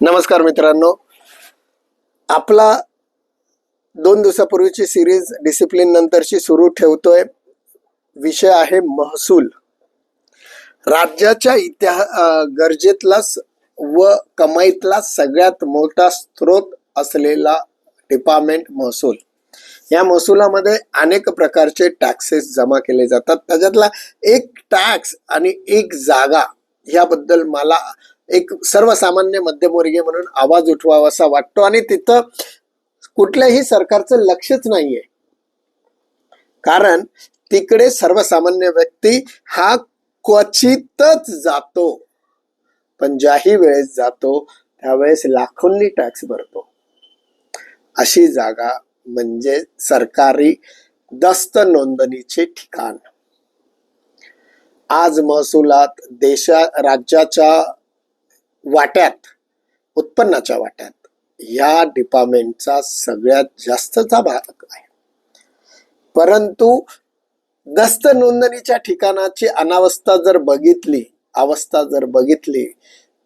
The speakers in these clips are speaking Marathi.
नमस्कार मित्रांनो. आपला दोन दिवसापूर्वीची सिरीज डिसिप्लिन नंतरची सुरू ठेवतोय. विषय आहे महसूल. राज्याच्या इतिहा गरजेतला व कमाईतला सगळ्यात मोठा स्रोत असलेला डिपार्टमेंट महसूल. या महसुलामध्ये अनेक प्रकारचे टॅक्सेस जमा केले जातात. त्याच्यातला एक टॅक्स आणि एक जागा याबद्दल मला एक सर्वसामान्य मध्यमवर्गीय म्हणून आवाज उठवावासा वाटतो. आणि तिथं कुठल्याही सरकारचं लक्षच नाहीये. कारण तिकडे सर्वसामान्य व्यक्ती हा क्वचितच जातो. पण ज्याही वेळेस जातो त्यावेळेस लाखोंनी टॅक्स भरतो. अशी जागा म्हणजे सरकारी दस्त नोंदणीचे ठिकाण. आज महसुलात देशा राज्याच्या वाट्यात उत्पन्नाच्या वाट्यात या डिपार्टमेंटचा सगळ्यात जास्तचा भाग आहे. परंतु दस्त नोंदणीच्या ठिकाणाची अनावस्था जर बघितली अवस्था जर बघितली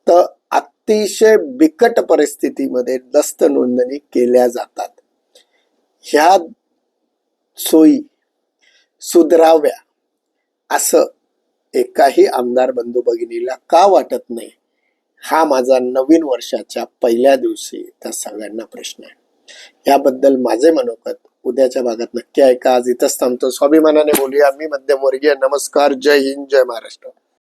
तर अतिशय बिकट परिस्थितीमध्ये दस्त नोंदणी केल्या जातात. ह्या सोयी सुधराव्या असं एकाही आमदार बंधू भगिनीला का वाटत नाही? हा माझा नवीन वर्षाच्या पहिल्या दिवशी त्या सगळ्यांना प्रश्न आहे. याबद्दल माझे मनोगत उद्याच्या भागात नक्की ऐका. आज इथंच थांबतो. स्वाभिमानाने बोलूया. मी मध्यमवर्गीय. नमस्कार. जय हिंद. जय महाराष्ट्र.